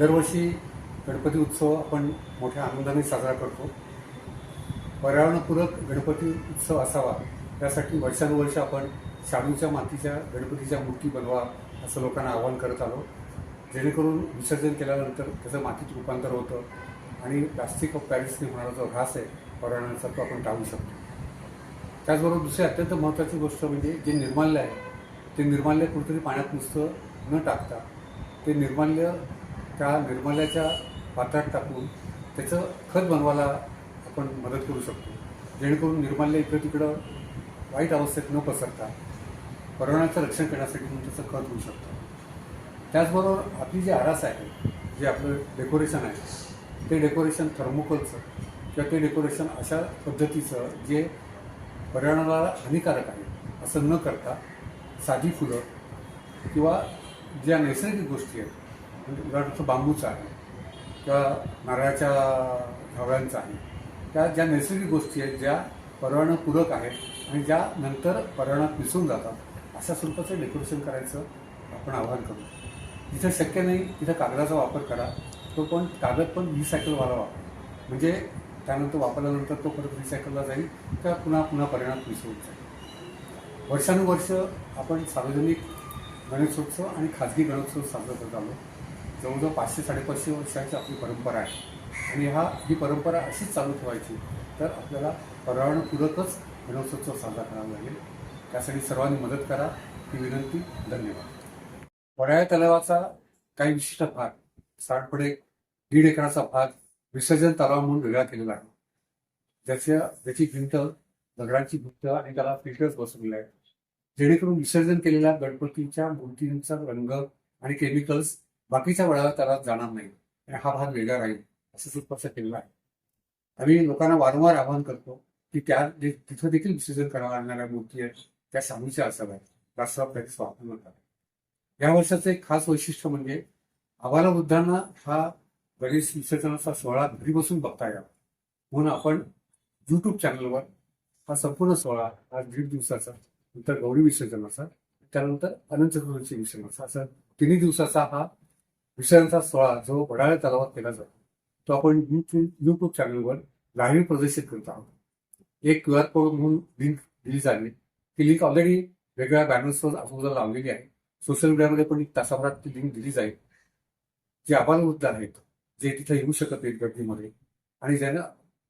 दरवर्षी गणपती उत्सव आपण मोठ्या आनंदाने साजरा करतो. पर्यावरणपूरक गणपती उत्सव असावा यासाठी वर्षानुवर्ष आपण शाडूच्या मातीच्या गणपतीच्या मूर्ती बनवा असं लोकांना आवाहन करत आलो. जेणेकरून विसर्जन केल्यानंतर त्याचं मातीत रूपांतर होतं आणि प्लास्टिक ऑफ पॅरिसने होणारा जो ऱ्हास आहे पर्यावरणाचा तो आपण टाळू शकतो. त्याचबरोबर दुसरी अत्यंत महत्त्वाची गोष्ट म्हणजे जे निर्माल्य आहे ते निर्माल्य कुठेतरी पाण्यात नुसतं न टाकता ते निर्माल्य त्या निर्मल्याच्या पात्रात टाकून त्याचं खत बनवायला आपण मदत करू शकतो. जेणेकरून निर्माल्य इकडं तिकडं वाईट अवस्थेत न पसरता पर्यावरणाचं रक्षण करण्यासाठी म्हणून त्याचं खत होऊ शकतं. त्याचबरोबर आपली जी आरास आहे जे आपलं डेकोरेशन आहे ते डेकोरेशन थर्मोकोलचं किंवा ते डेकोरेशन अशा पद्धतीचं जे पर्यावरणाला हानिकारक आहे असं न करता साधी फुलं किंवा ज्या नैसर्गिक गोष्टी आहेत म्हणजे उदाहरणार्थ बांबूचं आहे किंवा नारळाच्या झावळ्यांचा आहे. त्या ज्या नैसर्गिक गोष्टी आहेत ज्या पर्यावरणपूरक आहेत आणि ज्या नंतर पर्यावरणात मिसळून जातात अशा स्वरूपाचं डेकोरेशन करायचं आपण आवाहन करू. जिथं शक्य नाही तिथं कागदाचा वापर करा. तो पण कागद पण रिसायकलवाला वापर. म्हणजे त्यानंतर वापरल्यानंतर तो परत रिसायकलला जाईल किंवा पुन्हा पुन्हा परिणाम मिसळून जाईल. वर्षानुवर्ष आपण सार्वजनिक गणेशोत्सव आणि खाजगी गणेशोत्सव साजरा करत आलो. जवळजवळ पाचशे साडेपाचशे वर्षाची आपली परंपरा आहे. आणि हा ही परंपरा अशीच चालू ठेवायची तर आपल्याला पर्यावरणपूरकच गणेशोत्सव साजरा करावा लागेल. त्यासाठी सर्वांनी मदत करा. ही विनंती. धन्यवाद. वडाळ्या तलावाचा काही विशिष्ट भाग साठपुढे दीड एकराचा भाग विसर्जन तलाव म्हणून वेगळा केलेला आहे. ज्याच्या त्याची भिंत दगडांची भिंत आणि त्याला फिल्टर्स बसवलेले आहेत. जेणेकरून विसर्जन केलेल्या गणपतीच्या मूर्तींचा रंग आणि केमिकल्स बाकीच्या वडाळ्या त्याला जाणार नाही. आणि हा भाग वेगळा राहील असं सुस्पष्ट केलेलं आहे. आम्ही लोकांना वारंवार आवाहन करतो की त्या जे तिथं देखील विसर्जन करावं लागणाऱ्या मूर्ती आहेत त्या शाडूच्या असाव्यात राष्ट्र पॅरिस वापरू नका या वर्षाचं एक खास वैशिष्ट्य म्हणजे आम्हाला वृद्धांना हा गणेश विसर्जनाचा सोहळा घरी बसून बघता यावा. म्हणून आपण युट्यूब चॅनलवर हा संपूर्ण सोहळा हा दीड दिवसाचा नंतर गौरी विसर्जनाचा त्यानंतर अनंत चतुर्थी विसर्जनाचा असा तिन्ही दिवसाचा हा विषयांचा सोहळा जो वडाळ्या तलावात केला जातो तो आपण युट्यूब चॅनलवर लाईव्ह प्रदर्शित करत आहोत. एक क्यू आर कोड म्हणून लिंक दिली जावी ती लिंक ऑलरेडी वेगवेगळ्या बॅनर्सवर अगोदर लावलेली आहे. सोशल मीडियामध्ये पण एक तासाभरात ती लिंक दिली जाईल. जे अबालवृद्ध आहेत जे तिथे येऊ शकत नाहीत गर्दीमध्ये आणि ज्यांना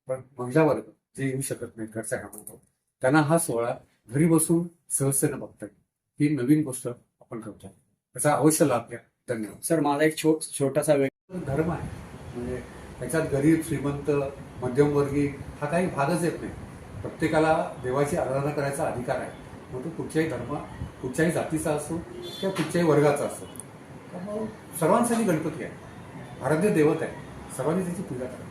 पण महिला वर्ग जे येऊ शकत नाहीत घरच्या कामात त्यांना हा सोहळा घरी बसून सहजतेनं बघता येईल. ही नवीन गोष्ट आपण करतो त्याचा अवश्य लाभ घ्या. धन्यवाद. सर माझा एक छोट छोटासा वेळ धर्म आहे. म्हणजे त्याच्यात गरीब श्रीमंत मध्यमवर्गीय हा काही भागच येत नाही. प्रत्येकाला देवाची आराधना करायचा अधिकार आहे. मग तो कुठच्याही धर्म कुठच्याही जातीचा असो किंवा कुठच्याही वर्गाचा असो. त्यामुळं सर्वांसाठी गणपती आहे. आराध्य दैवत आहे. सर्वांनी त्याची पूजा करा